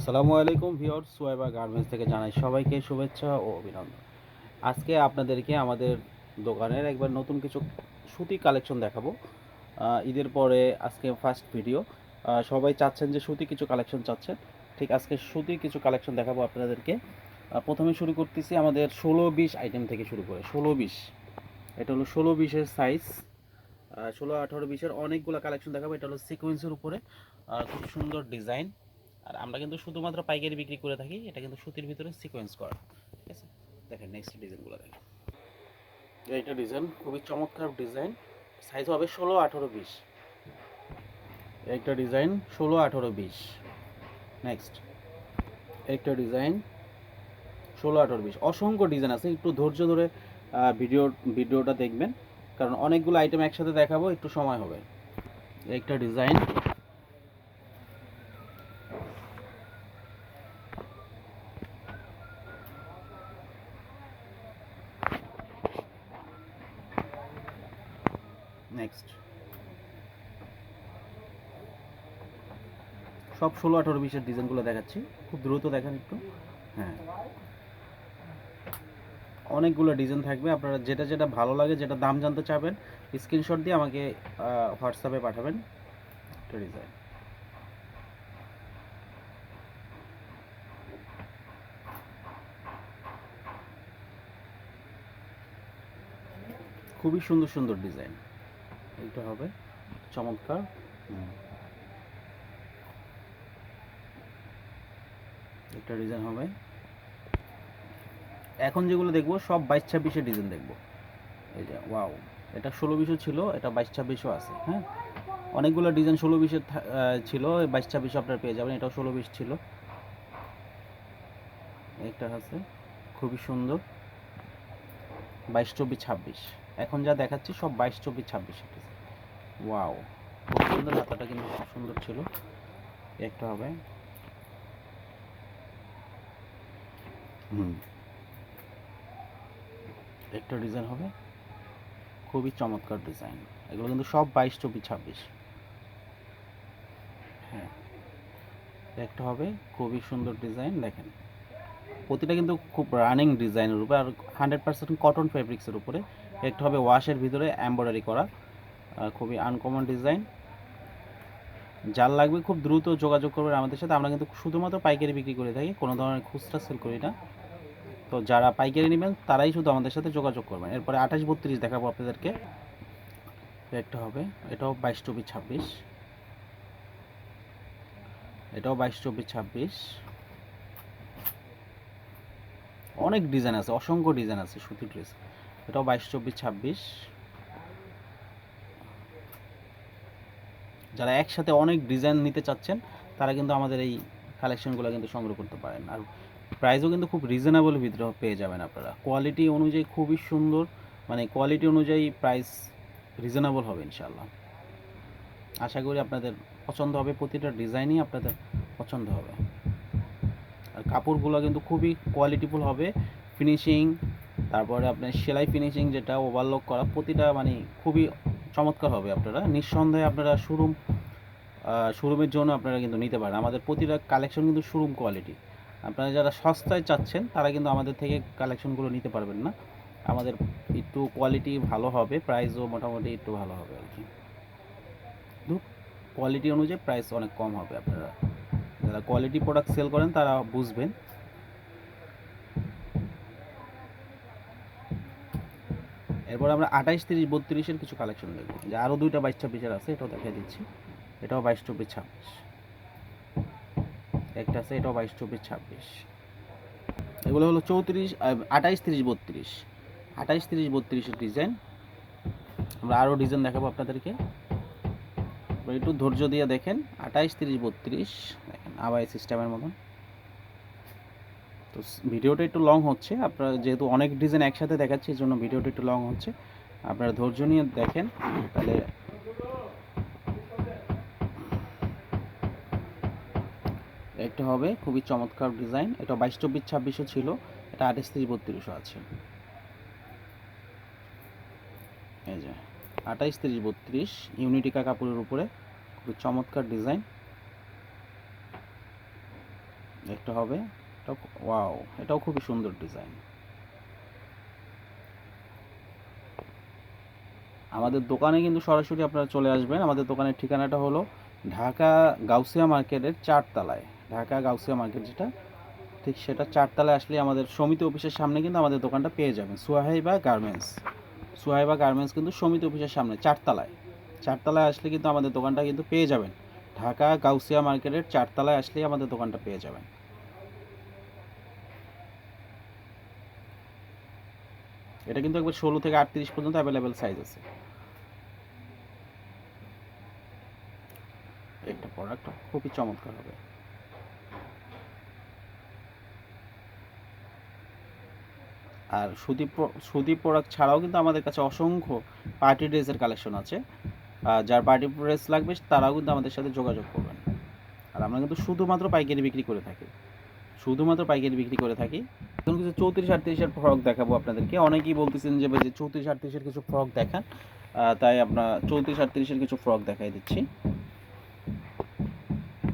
আসসালামু আলাইকুম viewer সোয়েবা garments থেকে জানাই সবাইকে শুভেচ্ছা ও অভিনন্দন। আজকে আপনাদেরকে আমাদের দোকানের একবার নতুন কিছু সুতি কালেকশন দেখাবো। ঈদের পরে আজকে ফার্স্ট ভিডিও সবাই চাচ্ছেন যে সুতি কিছু কালেকশন চাচ্ছেন। ঠিক আজকে সুতি কিছু কালেকশন দেখাবো আপনাদেরকে। প্রথমে শুরু করতেছি আমাদের ষোলো বিশ আইটেম থেকে শুরু করে, ষোলো বিশ। এটা হলো ষোলো বিশের সাইজ ষোলো আঠারো বিশের অনেকগুলো কালেকশন দেখাবো। এটা হলো সিকোয়েন্সের উপরে। খুব সুন্দর ডিজাইন আর আমরা কিন্তু শুধুমাত্র পাইকারি বিক্রি করে থাকি, এটা কিন্তু সুতির ভিতরে সিকোয়েন্স করা। ঠিক আছে? দেখেন নেক্সট ডিজাইনগুলো দেখেন। এইটা ডিজাইন খুবই চমৎকার ডিজাইন সাইজ হবে ষোলো, আঠেরো, বিশ। একটা ডিজাইন ষোলো, আঠেরো, বিশ। নেক্সট একটা ডিজাইন ষোলো, আঠেরো, বিশ। অসংখ্য ডিজাইন আছে, একটু ধৈর্য ধরে ভিডিও ভিডিওটা দেখবেন। কারণ অনেকগুলো আইটেম একসাথে দেখাবো, একটু সময় হবে। একটা ডিজাইন নেক্সট সব ষোলো আঠারো বিশের ডিজাইনগুলো দেখাচ্ছি। খুব দ্রুত দেখান একটু। হ্যাঁ। অনেকগুলো ডিজাইন থাকবে। আপনারা যেটা যেটা ভালো লাগে, যেটা দাম জানতে চাবেন স্ক্রিনশট দিয়ে আমাকে হোয়াটসঅ্যাপে পাঠাবেন। একটা ডিজাইন খুবই সুন্দর সুন্দর ডিজাইন এইটা হবে। চমৎকার। একটা ডিজাইন হবে। এখন যেগুলো দেখব, সব বাইশ ছাব্বিশের ডিজাইন দেখব। এই যে ওয়াও এটা ষোলো বিশও ছিল, এটা বাইশ ছাব্বিশও আছে হ্যাঁ? অনেকগুলো ডিজাইন ষোলো বিশের ছিল বাইশ ছাব্বিশও আপনারা পেয়ে যাবেন, এটাও ষোলো বিশ ছিল। একটা আছে, খুবই সুন্দর। বাইশ চব্বিশ ছাব্বিশ। এখন যা দেখাচ্ছি, সব বাইশ চব্বিশ ছাব্বিশ ওয়াও খুব সুন্দর হাতাটা কিন্তু খুব সুন্দর ছিল। একটা হবে। হুম। একটা ডিজাইন হবে। খুবই চমৎকার ডিজাইন। এগুলো কিন্তু সব বাইশ চব্বিশ ছাব্বিশ। হ্যাঁ। একটা হবে খুবই সুন্দর ডিজাইন দেখেন। প্রতিটা কিন্তু খুব রানিং ডিজাইনের উপরে আর হান্ড্রেড পার্সেন্ট কটন ফেব্রিক্সের উপরে। একটা হবে ওয়াশের ভিতরে এমব্রয়ডারি করা। খুবই আনকমন ডিজাইন যার লাগবে খুব দ্রুত যোগাযোগ করবেন আমাদের সাথে। আমরা কিন্তু শুধুমাত্র পাইকারি বিক্রি করে থাকি, কোনো ধরনের খুচরা সেল করি না। তো যারা পাইকারি নেবেন, তারাই শুধু আমাদের সাথে যোগাযোগ করবেন। এরপরে আঠাশ বত্রিশ দেখাবো আপনাদেরকে। একটা হবে, এটাও বাইশ, চব্বিশ, ছাব্বিশ। এটাও বাইশ, চব্বিশ, ছাব্বিশ। অনেক ডিজাইন আছে, অসংখ্য ডিজাইন আছে সুতি ড্রেস এটাও বাইশ, চব্বিশ, ছাব্বিশ। যারা একসাথে অনেক ডিজাইন নিতে চাচ্ছেন, তারা কিন্তু আমাদের এই কালেকশনগুলো কিন্তু সংগ্রহ করতে পারেন। আর প্রাইসও কিন্তু খুব রিজনেবল ভিতরে পেয়ে যাবেন আপনারা। কোয়ালিটি অনুযায়ী খুবই সুন্দর মানে কোয়ালিটি অনুযায়ী প্রাইস রিজনেবল হবে ইনশাল্লাহ আশা করি আপনাদের পছন্দ হবে, প্রতিটা ডিজাইনই আপনাদের পছন্দ হবে। আর কাপড়গুলো কিন্তু খুবই কোয়ালিটিফুল হবে ফিনিশিং তারপরে আপনার সেলাই ফিনিশিং যেটা ওভারলক করা, প্রতিটা মানে খুবই চমৎকার হবে আপনারা। নিঃসন্দেহে আপনারা শোরুম শোরুমের জন্য আপনারা কিন্তু নিতে পারেন। আমাদের প্রতিটা কালেকশন কিন্তু শোরুম কোয়ালিটি আপনারা যারা সস্তায় চাচ্ছেন, তারা কিন্তু আমাদের থেকে কালেকশনগুলো নিতে পারবেন না। আমাদের একটু কোয়ালিটি ভালো হবে প্রাইসও মোটামুটি একটু ভালো হবে আর কি। কোয়ালিটি অনুযায়ী প্রাইস অনেক কম হবে আপনারা। যারা কোয়ালিটি প্রোডাক্ট সেল করেন, তারা বুঝবেন এরপর আমরা আঠাইশ, তিরিশ বত্রিশের কিছু কালেকশন দেখব। যে আরও দুইটা বাইশ ছাব্বিশের আছে, এটাও দেখিয়ে দিচ্ছি। এটাও বাইশ, চব্বিশ, ছাব্বিশ। একটা আছে, এটাও বাইশ, চব্বিশ, ছাব্বিশ। এগুলো হলো চৌত্রিশ আঠাইশ, তিরিশ, বত্রিশ। আঠাইশ, তিরিশ বত্রিশের ডিজাইন আমরা আরও ডিজাইন দেখাবো আপনাদেরকে। একটু ধৈর্য দিয়ে দেখেন। আঠাইশ, তিরিশ, বত্রিশ। দেখেন আবাই সিস্টেমের মতন। তো ভিডিওটা একটু লং হচ্ছে। আপনারা যেহেতু অনেক ডিজাইন একসাথে দেখাচ্ছি, এই জন্য ভিডিওটা একটু লং হচ্ছে। আপনারা ধৈর্য নিয়ে দেখেন, তাহলে একটা হবে খুবই চমৎকার ডিজাইন এটা বাইশ, চব্বিশ, ছাব্বিশও ছিল, এটা আঠাশ তিরিশ, বত্রিশও আছে। এই যে, আঠাইশ, তিরিশ, বত্রিশ, ইউনিটিকা কাপড়ের উপরে, খুবই চমৎকার ডিজাইন একটা হবে এটা ওয়াও এটাও খুবই সুন্দর ডিজাইন আমাদের দোকানে কিন্তু সরাসরি আপনারা চলে আসবেন। আমাদের দোকানের ঠিকানাটা হলো ঢাকা গাউসিয়া মার্কেটের চারতলায়। ঢাকা গাউসিয়া মার্কেট যেটা, ঠিক সেটা চারতলায় আসলে আমাদের সমিতি অফিসের সামনে কিন্তু আমাদের দোকানটা পেয়ে যাবেন। সুহাইবা গার্মেন্টস। সুহাইবা গার্মেন্টস কিন্তু সমিতি অফিসের সামনে, চারতলায়। চারতলায় আসলে কিন্তু আমাদের দোকানটা কিন্তু পেয়ে যাবেন। ঢাকা গাউসিয়া মার্কেটের চারতলায় আসলেই আমাদের দোকানটা পেয়ে যাবেন। এটা কিন্তু একবার ষোলো থেকে আটত্রিশ পর্যন্ত অ্যাভেলেবেল সাইজ আছে। একটা প্রোডাক্ট খুবই চমৎকার হবে। আর pro- সুতি প্রোডাক্ট ছাড়াও কিন্তু আমাদের কাছে অসংখ্য পার্টি ড্রেসের কালেকশন আছে। যার পার্টি ড্রেস লাগবে তারাও কিন্তু আমাদের সাথে যোগাযোগ করবেন। আর আমরা কিন্তু শুধুমাত্র পাইকারি বিক্রি করে থাকি। শুধুমাত্র পাইকারি বিক্রি করে থাকি। এখন কিছু চৌত্রিশ, আটত্রিশের ফ্রক দেখাবো আপনাদেরকে। অনেকেই বলতেছেন যে চৌত্রিশ, আটত্রিশের কিছু ফ্রক দেখান। তাই আপনার চৌত্রিশ, আটত্রিশের কিছু ফ্রক দেখাই দিচ্ছি।